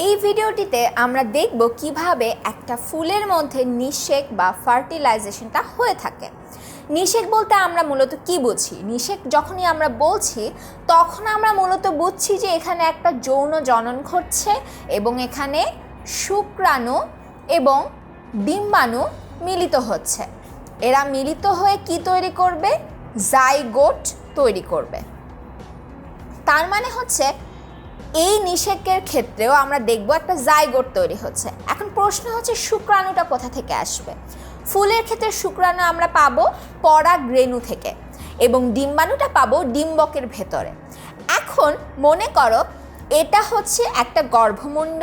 এই ভিডিওটিতে আমরা দেখব কীভাবে একটা ফুলের মধ্যে নিষেক বা ফার্টিলাইজেশনটা হয়ে থাকে। নিষেক বলতে আমরা মূলত কি বুঝি? নিষেক যখনই আমরা বলছি, তখন আমরা মূলত বুঝছি যে এখানে একটা যৌন জনন ঘটছে এবং এখানে শুক্রাণু এবং ডিম্বাণু মিলিত হচ্ছে। এরা মিলিত হয়ে কি তৈরি করবে? জাইগোট তৈরি করবে। তার মানে হচ্ছে এই নিষেকের ক্ষেত্রেও আমরা দেখব একটা জাইগোট তৈরি হচ্ছে। এখন প্রশ্ন হচ্ছে, শুক্রাণুটা কোথা থেকে আসবে? ফুলের ক্ষেত্রে শুক্রাণু আমরা পাবো পরাগরেণু থেকে এবং ডিম্বাণুটা পাবো ডিম্বকের ভেতরে। এখন মনে করো, এটা হচ্ছে একটা গর্ভমুণ্ড,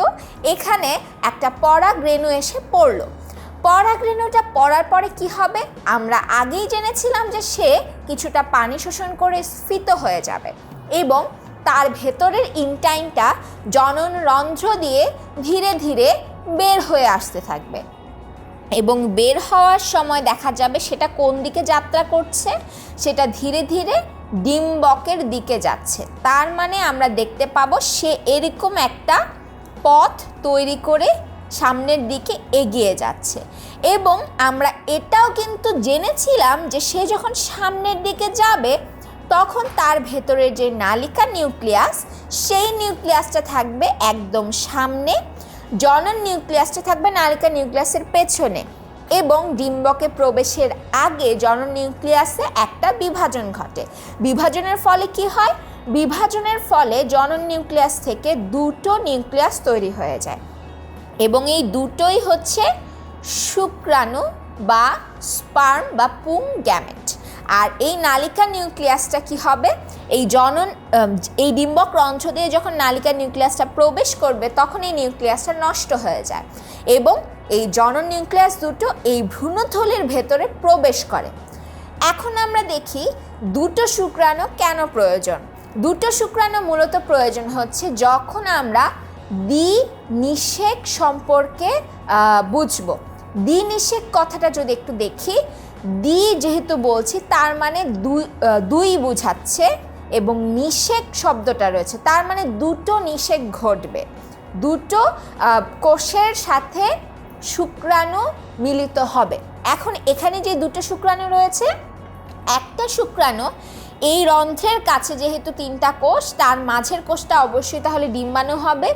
এখানে একটা পরাগরেণু এসে পড়ল। পরাগরেণুটা পড়ার পরে কি হবে? আমরা আগেই জেনেছিলাম যে সে কিছুটা পানি শোষণ করে স্ফীত হয়ে যাবে এবং তার ভেতরের ইনটাইনটা জনন রন্ধ্র দিয়ে ধীরে ধীরে বের হয়ে আসতে থাকবে। এবং বের হওয়ার সময় দেখা যাবে সেটা কোন দিকে যাত্রা করছে, সেটা ধীরে ধীরে ডিম্বকের দিকে যাচ্ছে। তার মানে আমরা দেখতে পাবো সে এরকম একটা পথ তৈরি করে সামনের দিকে এগিয়ে যাচ্ছে। এবং আমরা এটাও কিন্তু জেনেছিলাম যে সে যখন সামনের দিকে যাবে তখন তার ভেতরের যে নালিকা নিউক্লিয়াস, সেই নিউক্লিয়াসটা থাকবে একদম সামনে। জনন নিউক্লিয়াসটা থাকবে নালিকা নিউক্লিয়াসের পেছনে এবং ডিম্বকে প্রবেশের আগে জনন নিউক্লিয়াসে একটা বিভাজন ঘটে। বিভাজনের ফলে কি হয়? বিভাজনের ফলে জনন নিউক্লিয়াস থেকে দুটো নিউক্লিয়াস তৈরি হয়ে যায় এবং এই দুটোই হচ্ছে শুক্রাণু বা স্পার্ম বা পুং গ্যামেট। আর এই নালিকা নিউক্লিয়াসটা কি হবে? এই জনন এই ডিম্বক রন্ধ্র দিয়ে যখন নালিকা নিউক্লিয়াসটা প্রবেশ করবে, তখন এই নিউক্লিয়াসটা নষ্ট হয়ে যায় এবং এই জনন নিউক্লিয়াস দুটো এই ভ্রূণথলির ভেতরে প্রবেশ করে। এখন আমরা দেখি দুটো শুক্রাণু কেন প্রয়োজন? দুটো শুক্রাণু মূলত প্রয়োজন হচ্ছে যখন আমরা দ্বি নিষেক সম্পর্কে বুঝব। দ্বি নিষেক কথাটা যদি একটু দেখি দ্বি যেহেতু বলছি, তার মানে দুই দুই বোঝাচ্ছে এবং নিষেক শব্দটা রয়েছে। তার মানে দুটো নিষেক ঘটবে। দুটো কোষের সাথে শুক্রাণু মিলিত হবে। এখন এখানে যে দুটো শুক্রাণু রয়েছে, একটা শুক্রাণু এই রন্ধ্রের কাছে যেহেতু তিনটা কোষ, তার মাঝের কোষটা অবশ্যই তাহলে ডিম্বাণু হবে।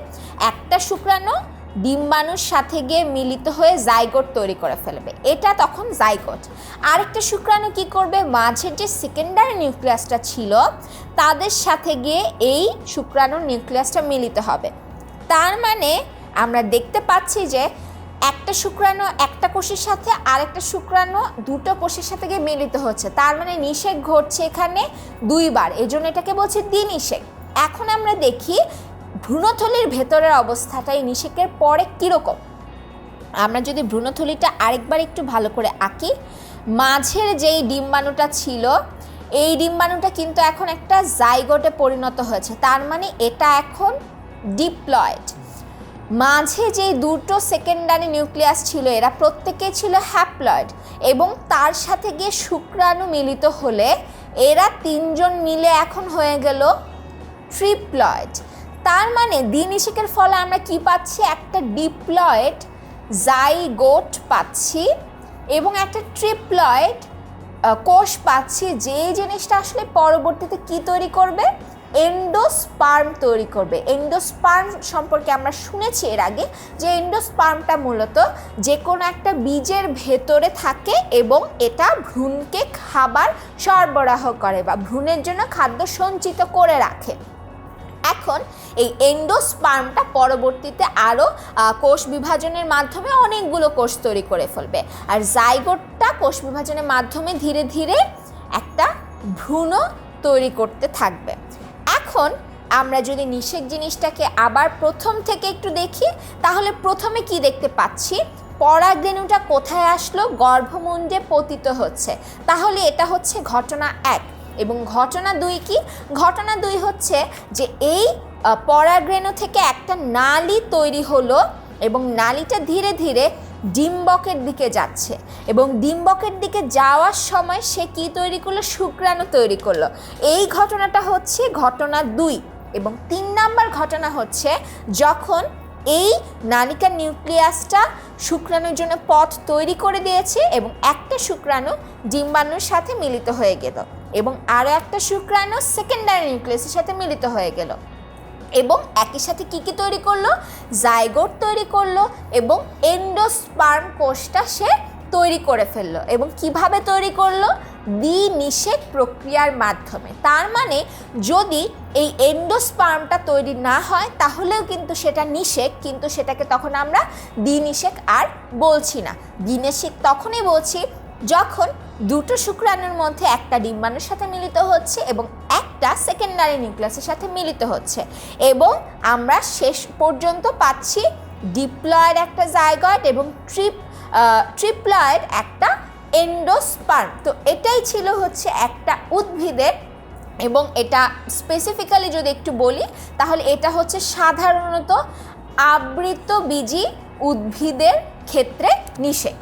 একটা শুক্রাণু ডিম্বাণুর সাথে গিয়ে মিলিত হয়ে জাইগোট তৈরি করে ফেলবে। এটা তখন জাইগোট। আরেকটা শুক্রাণু কি করবে? মাঝের যে সেকেন্ডারি নিউক্লিয়াসটা ছিল, তাদের সাথে গিয়ে এই শুক্রাণুর নিউক্লিয়াসটা মিলিত হবে। তার মানে আমরা দেখতে পাচ্ছি যে একটা শুক্রাণু একটা কোষের সাথে, আরেকটা শুক্রাণু দুটো কোষের সাথে গিয়ে মিলিত হচ্ছে। তার মানে নিষেক ঘটছে এখানে দুইবার। এই জন্য এটাকে বলছে দ্বিনিষেক। এখন আমরা দেখি ভ্রূণথলির ভেতরের অবস্থাটা এই নিষেকের পরে কীরকম? আমরা যদি ভ্রূণথলিটা আরেকবার একটু ভালো করে আঁকি, মাঝের যেই ডিম্বাণুটা ছিল, এই ডিম্বাণুটা কিন্তু এখন একটা জাইগোটে পরিণত হয়েছে। তার মানে এটা এখন ডিপ্লয়েড। মাঝে যে দুটো সেকেন্ডারি নিউক্লিয়াস ছিল, এরা প্রত্যেকেই ছিল হ্যাপ্লয়েড এবং তার সাথে গিয়ে শুক্রাণু মিলিত হলে এরা তিনজন মিলে এখন হয়ে গেল ট্রিপ্লয়েড। তার মানে দ্বিনিষেকের ফলে আমরা কি পাচ্ছি? একটা ডিপ্লয়েড জাইগোট পাচ্ছি এবং একটা ট্রিপ্লয়েড কোষ পাচ্ছি। যে জিনিসটা আসলে পরবর্তীতে কি তৈরি করবে? এন্ডোস্পার্ম তৈরি করবে। এন্ডোস্পার্ম সম্পর্কে আমরা শুনেছি এর আগে যে এন্ডোস্পার্মটা মূলত যে কোনো একটা বীজের ভেতরে থাকে এবং এটা ভ্রূণকে খাবার সরবরাহ করে বা ভ্রূণের জন্য খাদ্য সঞ্চিত করে রাখে। এখন এই এন্ডোস্পার্মটা পরবর্তীতে আরও কোষ বিভাজনের মাধ্যমে অনেকগুলো কোষ তৈরি করে ফেলবে। আর জাইগোটটা কোষ বিভাজনের মাধ্যমে ধীরে ধীরে একটা ভ্রূণ তৈরি করতে থাকবে। এখন আমরা যদি নিষেক জিনিসটাকে আবার প্রথম থেকে একটু দেখি, তাহলে প্রথমে কি দেখতে পাচ্ছি? পরাগরেণুটা কোথায় আসলো? গর্ভমুণ্ডে পতিত হচ্ছে। তাহলে এটা হচ্ছে ঘটনা এক। এবং ঘটনা দুই কি? ঘটনা দুই হচ্ছে যে এই পরাগরেণু থেকে একটা নালি তৈরি হলো এবং নালিটা ধীরে ধীরে ডিম্বকের দিকে যাচ্ছে এবং ডিম্বকের দিকে যাওয়ার সময় সে কি তৈরি করল? শুক্রাণু তৈরি করল। এই ঘটনাটা হচ্ছে ঘটনা দুই এবং তিন নাম্বার ঘটনা হচ্ছে যখন এই নালিকা নিউক্লিয়াসটা শুক্রাণুর জন্য পথ তৈরি করে দিয়েছে এবং একটা শুক্রাণু ডিম্বাণুর সাথে মিলিত হয়ে গেল। এবং আরও একটা শুক্রাণু সেকেন্ডারি নিউক্লিয়াসের সাথে মিলিত হয়ে গেল। এবং একই সাথে কী কী তৈরি করল? জাইগোট তৈরি করল এবং এন্ডোস্পার্ম কোষটা সে তৈরি করে ফেলল। এবং কীভাবে তৈরি করল? দ্বিনিষেক প্রক্রিয়ার মাধ্যমে। তার মানে যদি এই এন্ডোস্পার্মটা তৈরি না হয়, তাহলেও কিন্তু সেটা নিষেক কিন্তু সেটাকে তখন আমরা দ্বিনিষেক আর বলছি না। দ্বিনিষেক তখনই বলছি যখন দুটো শুক্রাণুর মধ্যে একটা ডিম্বাণুর সাথে মিলিত হচ্ছে এবং একটা সেকেন্ডারি নিউক্লিয়াসের সাথে মিলিত হচ্ছে। এবং আমরা শেষ পর্যন্ত পাচ্ছি ডিপ্লয়েড একটা জায়গয়েড এবং ট্রিপ ট্রিপ্লয়েড একটা এন্ডোস্পার্ম। তো এটাই ছিল হচ্ছে একটা উদ্ভিদের এবং এটা স্পেসিফিক্যালি যদি একটু বলি, তাহলে এটা হচ্ছে সাধারণত আবৃত বীজি উদ্ভিদের ক্ষেত্রে নিষেধ।